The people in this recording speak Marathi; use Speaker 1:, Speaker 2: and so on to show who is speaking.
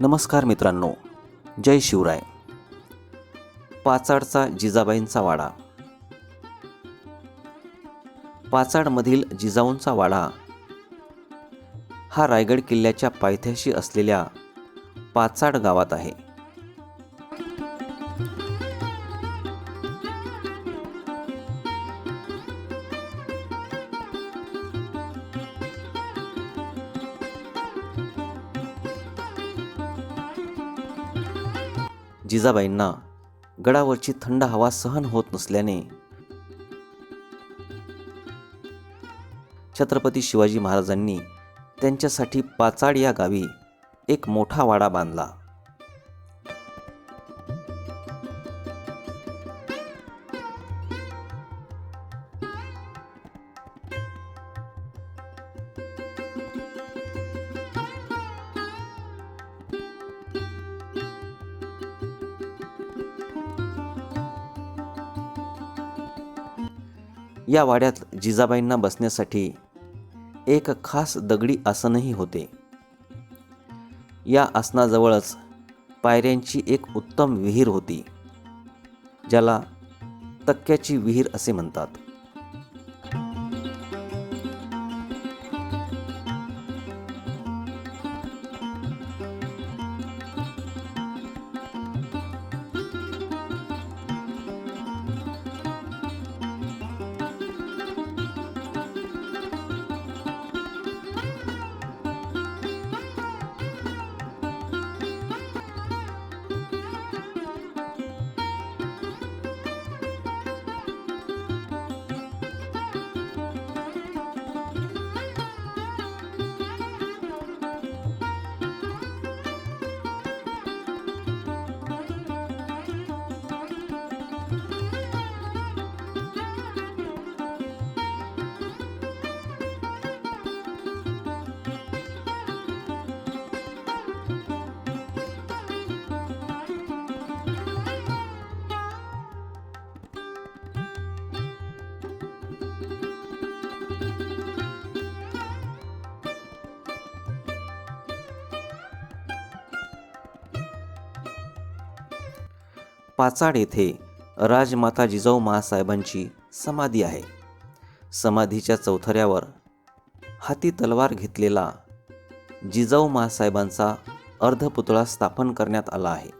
Speaker 1: नमस्कार मित्रांनो जय शिवराय. पाचाडचा जिजाबाईंचा वाडा. पाचाडमधील जिजाऊंचा वाडा हा रायगड किल्ल्याच्या पायथ्याशी असलेल्या पाचाड गावात आहे. जिजाबाईंना गडावरची थंड हवा सहन होत नसल्याने छत्रपती शिवाजी महाराजांनी त्यांच्यासाठी पाचाड या गावी एक मोठा वाडा बांधला. या वाड्यात जिजाबाईंना बसण्यासाठी एक खास दगडी आसनही होते. या आसनाजवळच पायऱ्यांची एक उत्तम विहीर होती ज्याला तक्क्याची विहीर असे म्हणतात. पाचाड येथे राजमाता जिजाऊ महासाहेबांची समाधी आहे. समाधीच्या चौथऱ्यावर हाती तलवार घेतलेला जिजाऊ महासाहेबांचा अर्धपुतळा स्थापन करण्यात आला आहे.